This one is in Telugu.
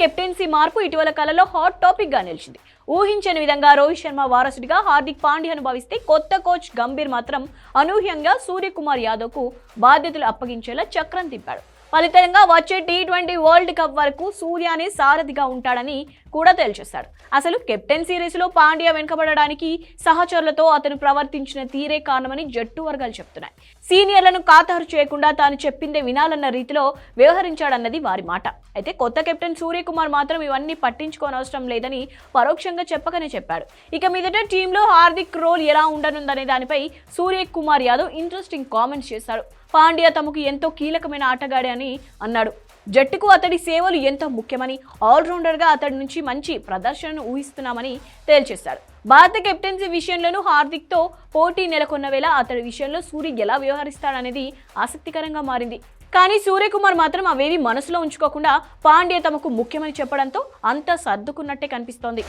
కెప్టెన్సీ మార్పు ఇటీవల కాలంలో హాట్ టాపిక్గా నిలిచింది. ఊహించని విధంగా రోహిత్ శర్మ వారసుడిగా హార్దిక్ పాండ్యాను భావిస్తే కొత్త కోచ్ గంభీర్ మాత్రం అనూహ్యంగా సూర్యకుమార్ యాదవ్కు బాధ్యతలు అప్పగించేలా చక్రం తిప్పాడు. ఫలితంగా వచ్చే టీ ట్వంటీ వరల్డ్ కప్ వరకు సూర్యానే సారథిగా ఉంటాడని కూడా తేల్చేశాడు అసలు కెప్టెన్ సిరీస్లో పాండ్యా వెనుకబడడానికి సహచరులతో అతను ప్రవర్తించిన తీరే కారణమని జట్టు వర్గాలు చెప్తున్నాయి. సీనియర్లను ఖాతారు చేయకుండా తాను చెప్పిందే వినాలన్న రీతిలో వ్యవహరించాడన్నది వారి మాట. అయితే కొత్త కెప్టెన్ సూర్యకుమార్ మాత్రం ఇవన్నీ పట్టించుకోనవసరం లేదని పరోక్షంగా చెప్పకనే చెప్పాడు. ఇక మీదట టీంలో హార్దిక్ రోల్ ఎలా ఉండనుందనే దానిపై సూర్యకుమార్ యాదవ్ ఇంట్రెస్టింగ్ కామెంట్స్ చేశాడు పాండ్యా తమకు ఎంతో కీలకమైన ఆటగాడే అని అన్నాడు. జట్టుకు అతడి సేవలు ఎంతో ముఖ్యమని ఆల్రౌండర్గా అతడి నుంచి మంచి ప్రదర్శనను ఊహిస్తున్నామని తేల్చేశాడు. భారత కెప్టెన్సీ విషయంలోనూ హార్దిక్తో పోటీ నెలకొన్న వేళ అతడి విషయంలో సూర్య ఎలా వ్యవహరిస్తాడనేది ఆసక్తికరంగా మారింది. కానీ సూర్యకుమార్ మాత్రం అవేవి మనసులో ఉంచుకోకుండా పాండ్య తమకు ముఖ్యమని చెప్పడంతో అంతా సర్దుకున్నట్టే కనిపిస్తోంది.